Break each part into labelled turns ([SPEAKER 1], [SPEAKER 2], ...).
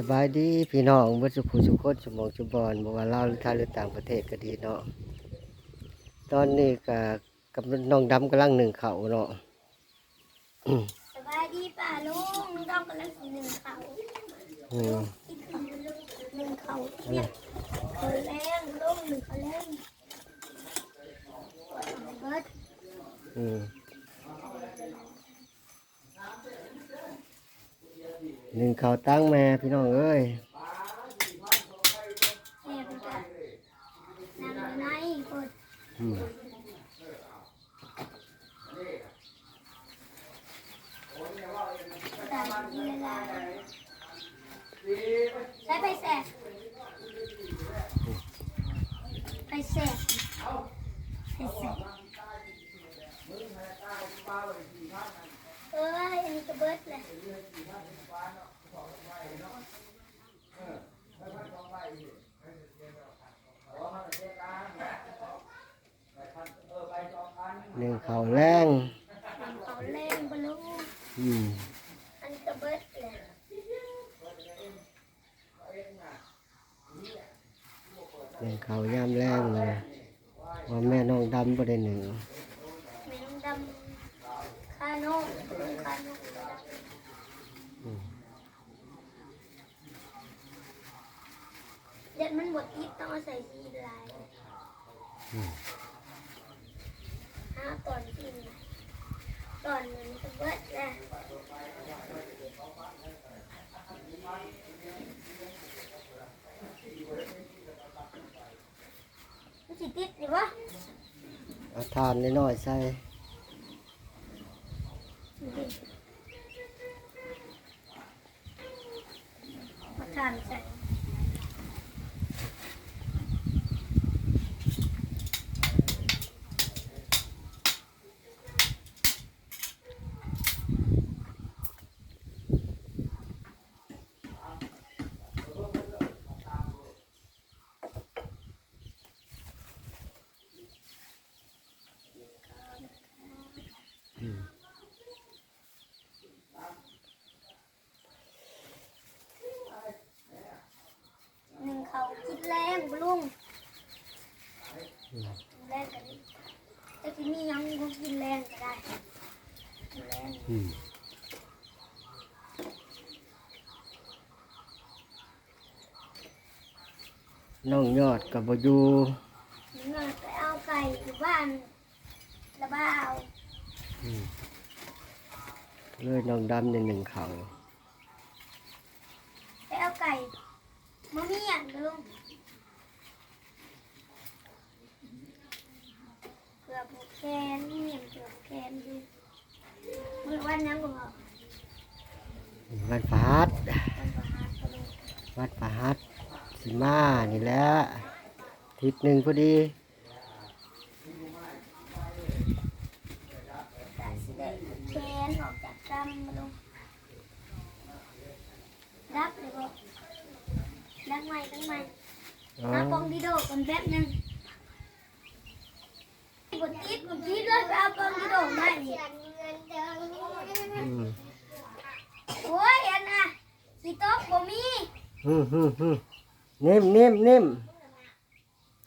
[SPEAKER 1] สบายดีพี่น้องวัดสุขุสุขคนสมองจุบอนบอกว่าลาวหรือไทยหรือต่างประเทศก็ดีเนาะตอนนี้ก็กับน้องดำกำลังหนึ่งเขาวเนาะ
[SPEAKER 2] สบายดีป่าลุงต้องกำลังหนึ่งเขา
[SPEAKER 1] อืม
[SPEAKER 2] อีกเขาหนึ่งเขาเนี่ยเขาแรงลุงหนึ่งเขาแรงเบิด
[SPEAKER 1] อืม หนึ่งเขาวตั้งแม่พี่น้องเอ้ย
[SPEAKER 2] แม่เป็นกันนั่งอยู่ในกด
[SPEAKER 1] อืม
[SPEAKER 2] ตายดีเวลาใช้ไปแสกไปแสกไปแสกเอ้ยอันนี้ก็เบิดเลย
[SPEAKER 1] หนึ่งเขาวแรง
[SPEAKER 2] เขาเล่นบอลลูน
[SPEAKER 1] อืม
[SPEAKER 2] อันนี้ก็เบิดเลย
[SPEAKER 1] หนึ่งเขาวยามแรงเลยว่าแม่น้องดำบ่ได้หนึ่ง
[SPEAKER 2] ไม่ต้องดำคาโน่ลุงคาโน่
[SPEAKER 1] อืม
[SPEAKER 2] เด็ดมันบดอีกต้องเอาใส่ซีลาย
[SPEAKER 1] อืม
[SPEAKER 2] ห้าตอนกินตอนนึงก็เบิดแล้วมันสิติดหรือวะ
[SPEAKER 1] เอาทานน้อยๆใส่
[SPEAKER 2] ทานใส่
[SPEAKER 1] อืม
[SPEAKER 2] หนึ่งเขากินแรงบลุง
[SPEAKER 1] อืม
[SPEAKER 2] แรงกันนี้แต่ที่นี่ยังก็กินแรงก็ได้กินแรง
[SPEAKER 1] อืมน้องยอดกับบอยู่
[SPEAKER 2] เงินไปเอาไก่อยู่บ้านระบ้าเอา
[SPEAKER 1] อืมเลยน้องดำในหนึ่งเขา
[SPEAKER 2] ไปเอาไก่มาเมียนลุง กือบผูกแขนเมียนเกือบแขนดูมือวันยังบ่พอ
[SPEAKER 1] วัดประหัด
[SPEAKER 2] วันประหารกระดูก
[SPEAKER 1] วัดประหัดสิมานี่แหละทิศหนึ่งพอดี
[SPEAKER 2] แต่สิได้แขนออกจากกำมาลงรับเลยบ่ดังใหม่ดังใหม่
[SPEAKER 1] อ๋อ
[SPEAKER 2] เอากองดีโดกันแป๊บหนึง กดคิดกดคิดเลยไปเอากองดีโดได้ดิ
[SPEAKER 1] อืม
[SPEAKER 2] โอ้ยอันน่ะสิโต๊ะบ่มี
[SPEAKER 1] อืมอืมอืมนิ่มนิ่มนิ่ม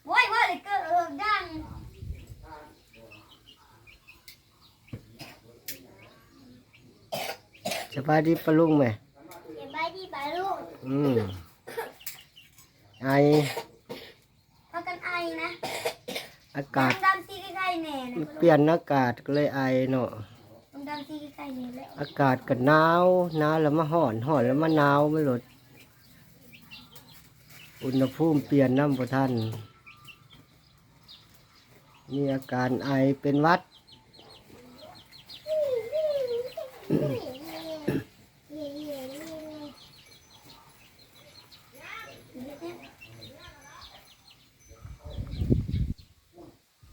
[SPEAKER 2] โอ้ยว่าเลยเกิดเออดัง
[SPEAKER 1] สบายดีปะลุงไหม
[SPEAKER 2] เก็บใบดีใบลูก
[SPEAKER 1] อืมไอ
[SPEAKER 2] พากันไอนะ
[SPEAKER 1] อากาศ
[SPEAKER 2] ดำดำซีใกล้ๆแน่นะ
[SPEAKER 1] เปลี่ยนอากาศก็เลยไอเนาะ
[SPEAKER 2] ดำดำซีใกล้ๆแน่แล้ว
[SPEAKER 1] อากาศก็หนาวหนาวแล้วมาห่อนห่อนแล้วมาหนาวไม่ลด อุณหภูมิเปลี่ยนน้ำประทัน มีอาการไอเป็นหวัด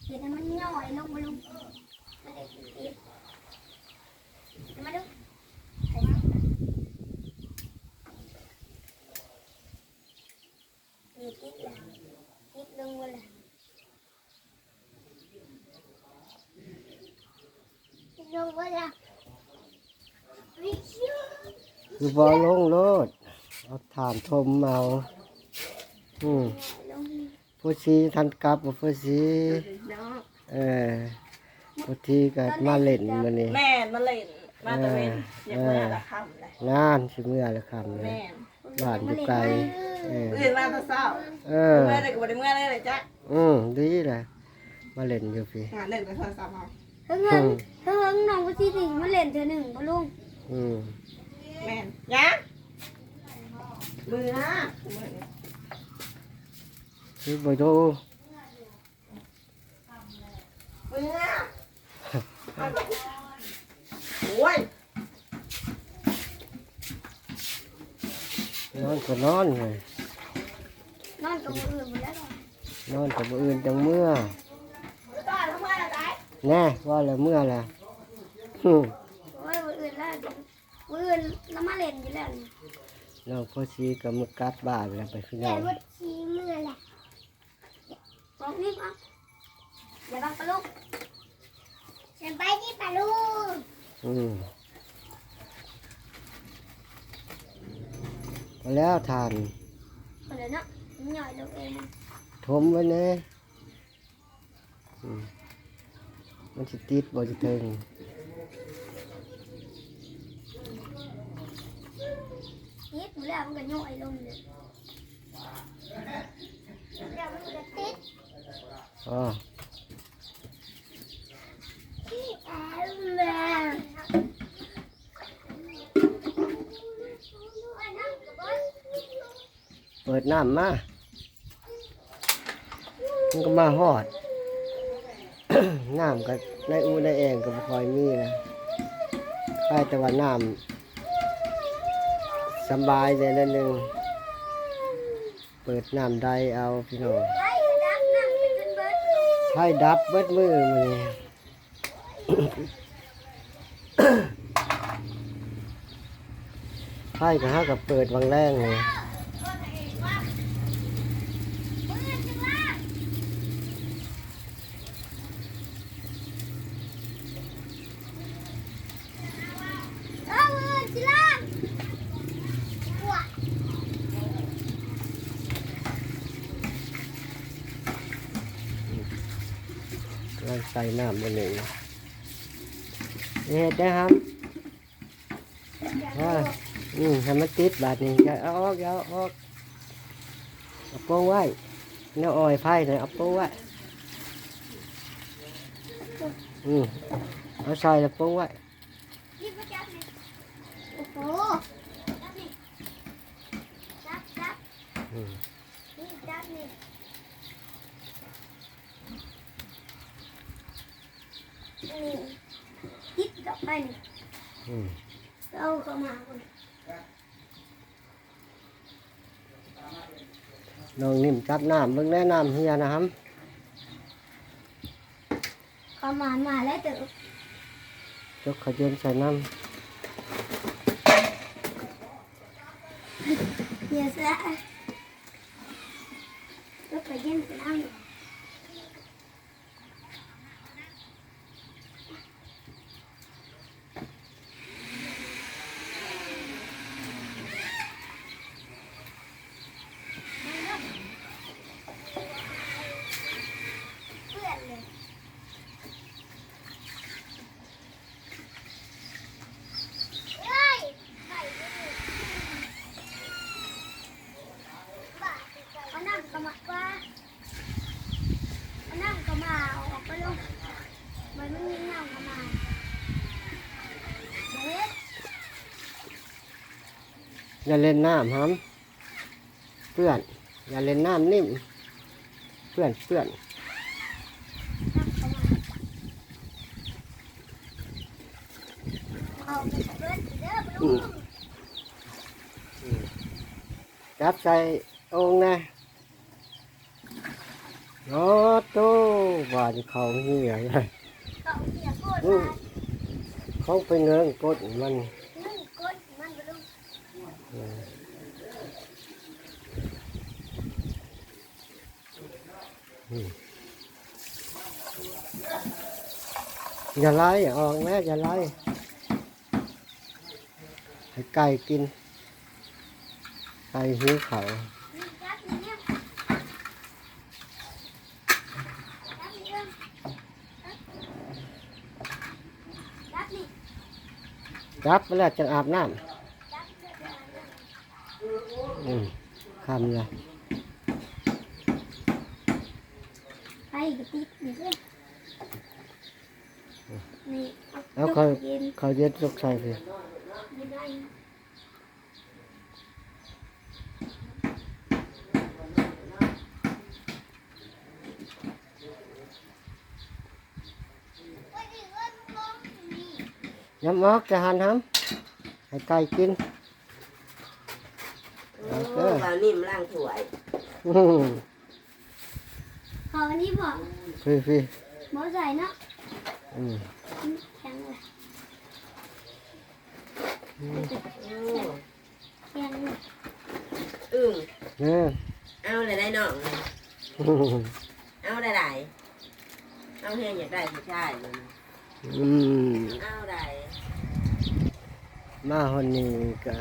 [SPEAKER 2] เดี๋ยวมันย่อยลงมาลงมาได้ติดมาดู นี่ติดละติดลงมาละติดลงมาละวิชิว
[SPEAKER 1] คือบอลงโลดเอาฐานทมเอาอืม
[SPEAKER 2] ลง
[SPEAKER 1] ผู้ชีทันกลับบ่ผู้ชี
[SPEAKER 3] เนาะ
[SPEAKER 1] เออผู้ที่ก็มาเล่นมื้อนี้
[SPEAKER 3] แม่นมาเล่นมาตะเวนอยากมาละคำเลย
[SPEAKER 1] งานสิเมื่อละคำเล
[SPEAKER 3] แม่
[SPEAKER 1] ย
[SPEAKER 3] น
[SPEAKER 1] บ้านอยู่ไกลเออ
[SPEAKER 3] อื่นมาแตะเศร้า
[SPEAKER 1] เออ
[SPEAKER 3] เมื่อได้ก็บ่ได้เมื่อได้เลยจ้ะ
[SPEAKER 1] อืมดีแหละมาเล่นอยู่พี่
[SPEAKER 3] งานเล่นแต่โทรศัพท์เอา
[SPEAKER 2] เฮิงเฮิงเฮิงน้องก็ที่ถึงมาเล่นเธอหนึ่งบ่ลุง
[SPEAKER 1] อืม
[SPEAKER 3] แม่นยังมือนะ
[SPEAKER 1] คือบ่ดู
[SPEAKER 3] มือนะโอ้ย
[SPEAKER 1] อนก็นอนไง
[SPEAKER 2] นอนกับมืออื่นหมดแล้วเหรอน
[SPEAKER 1] อนกับมื้ออื่นจังเมื่อ
[SPEAKER 3] ต่อทำไมล่ะได้
[SPEAKER 1] แน่ว่าแล้วเมื่อแล้วอืม
[SPEAKER 2] โอ้ยมืออื่นแล้วมืออื่นแล้วมาเล่นอยู่แล้วนี่
[SPEAKER 1] น้องพ่อชีก็มากลับบ้านแล้วไปพี่น้อง
[SPEAKER 2] ชีมือแหละบอกนี่ก่อนอย่าบังปลาลูกฉันไปที่ปลาลูก
[SPEAKER 1] อืม พอแล้วทาน
[SPEAKER 2] คนเดียวเนาะมันหน่อยลงเอง
[SPEAKER 1] ทมไว้แน่อืมมันสิติดบ่สิถึง
[SPEAKER 2] นิดมือแล้วมันก็หน่อยลงเลยเดี๋ยวมันจะติด
[SPEAKER 1] อ๋อ
[SPEAKER 2] ที่แอลแม่
[SPEAKER 1] เปิดน้ำมา มันก็มาหอด น้ำก็ในอูในแองก็บ่ค่อยมีนะใครแต่ว่าน้ำสบายใจนิดนึงเปิดน้ำได้เอาพี่น้อง
[SPEAKER 2] ไอ้ดับเบิด
[SPEAKER 1] มือมันนี่ก็ห้ากับเปิดวังแรงเลย
[SPEAKER 2] เอามือจิล่างว้า
[SPEAKER 1] กำลังใส่น้ำมันหนึ่งเฮ็ดได้ครับว่าอืมให้มันติดบาดนี้อย่าเอาออกอย่าเอาออกเอาโป้งไว้เนื้ออ้อยไฟเลยเอาโป้งไว้อืมเอาใส่แล้วโป้งไว้
[SPEAKER 2] ยิบมาจับนี่โอ้โหจับนี่จับจับ
[SPEAKER 1] อืม
[SPEAKER 2] นี่จับนี่ นี่ยิบดอกไปนี่
[SPEAKER 1] อืม
[SPEAKER 2] เอาเข้ามาคน
[SPEAKER 1] น้องนิ่มจับน้ำเบิ่งแนะน้ำเฮียนะครับ
[SPEAKER 2] เข้ามามาแล้วเถอะ
[SPEAKER 1] จกขยืนใส่น้
[SPEAKER 2] เดี๋ยวซะแล้วไปยินไปนั่ง เพื่อนเลยเฮ้ยไปดิบ้าเอานั่งกระมักว่าเอานั่งกระมาเอาออกไปลงมันไม่มีนั่งกระมาเฮ้ยำ
[SPEAKER 1] อย่าเล่นน้ำครับเพื่อน อย่าเล่นน้ำนิ่ม เพื่อนเพื่อน
[SPEAKER 2] นั่งกระมาเอาไปเบิดเด้อไปลง
[SPEAKER 1] จับใส่องค์นะโอ้โตบาดเขาเหี้ยเลย
[SPEAKER 2] เอาเสียโคตร
[SPEAKER 1] อืม
[SPEAKER 2] มา
[SPEAKER 1] เขาไปเงินกดมัน
[SPEAKER 2] นึ่งกดมันไปลง
[SPEAKER 1] อย่าไล่ออกแม่อย่าไล่ให้ไก่กิน ไก่หิวเขา
[SPEAKER 2] จับนี่เนี่ยจับนี่เรื่องจับ
[SPEAKER 1] ไปแล้วจังอาบน้ำอืมคำเละ
[SPEAKER 2] ไปกระติกนี่เพื่อ นนี่
[SPEAKER 1] เอา
[SPEAKER 2] จุ
[SPEAKER 1] เขา
[SPEAKER 2] กเย็น
[SPEAKER 1] เขาเย็ดลูกใส่สิ
[SPEAKER 2] ไม่ได้ว่าดิว่ามึงนี่
[SPEAKER 1] ย้ำมอกจะหันห้ำให้ไก่กิน
[SPEAKER 3] โอ้บ่าวนิ่มล่างถวย
[SPEAKER 1] อื้อ
[SPEAKER 2] ขอวันนี้บอก
[SPEAKER 1] พี่พี่
[SPEAKER 2] หมอใส่เนาะ
[SPEAKER 1] อืม
[SPEAKER 2] แข็งเลย
[SPEAKER 3] โอ้
[SPEAKER 2] แข็งเลย
[SPEAKER 3] อึ้ง
[SPEAKER 1] เนี่ย
[SPEAKER 3] เอาได้ได้น้อง
[SPEAKER 1] อื้อ
[SPEAKER 3] เอาได้ได้เอาเฮียอยากได้ผู้ชายมัน
[SPEAKER 1] อืม
[SPEAKER 3] เอาได้
[SPEAKER 1] มาคนนี้ก็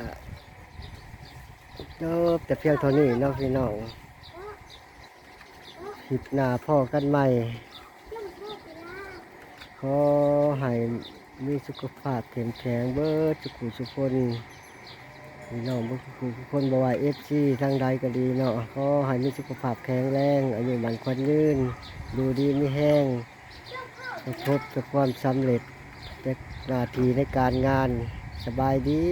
[SPEAKER 1] จบแต่เพียงเท่านี้เนาะพี่น้องคลิปหน้าพ่อกันใหม่
[SPEAKER 2] ลูกลูกไปล่า
[SPEAKER 1] ข อให้มีสุขภาพเข้มแข็งเบิดสุขุสุขคนพี่น้องบุคคลทุคนบว่าเอฟซีทางใดก็ดีเนาะขอให้มีสุขภาพแข็งแรงอายุมันควันยืน ดูดีไม่แห้งประสบกับความสำเร็จแต่หน้าที่ในการงานสบายดี